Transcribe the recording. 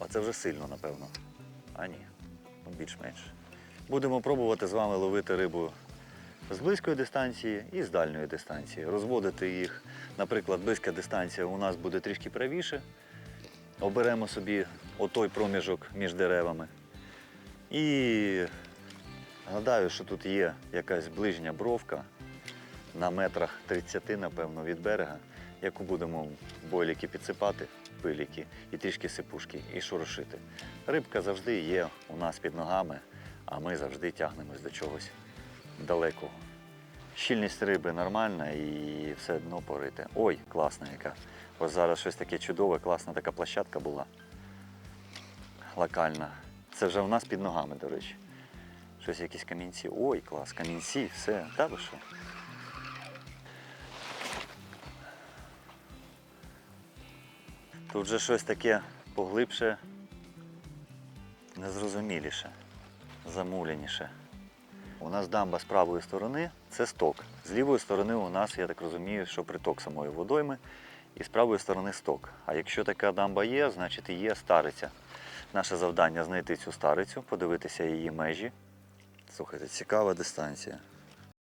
А це вже сильно, напевно. А ні, ну більш-менш. Будемо пробувати з вами ловити рибу з близької дистанції і з дальньої дистанції. Розводити їх, наприклад, близька дистанція у нас буде трішки правіше. Оберемо собі отой проміжок між деревами. І гадаю, що тут є якась ближня бровка на метрах 30, напевно, від берега, яку будемо в бойліки підсипати, пиліки і трішки сипушки, і шорошити. Рибка завжди є у нас під ногами, а ми завжди тягнемось до чогось далекого. Щільність риби нормальна і все одно порите. Ой, класна яка. Ось зараз щось таке чудове, класна така площадка була. Локальна. Це вже у нас під ногами, до речі. Щось якісь камінці. Ой, клас, камінці, все. Та ви що? Тут же щось таке поглибше, незрозуміліше, замуляніше. У нас дамба з правої сторони це сток. З лівої сторони у нас, я так розумію, що приток самої водойми, і з правої сторони сток. А якщо така дамба є, значить і є стариця. Наше завдання знайти цю старицю, подивитися її межі. Слухайте, цікава дистанція.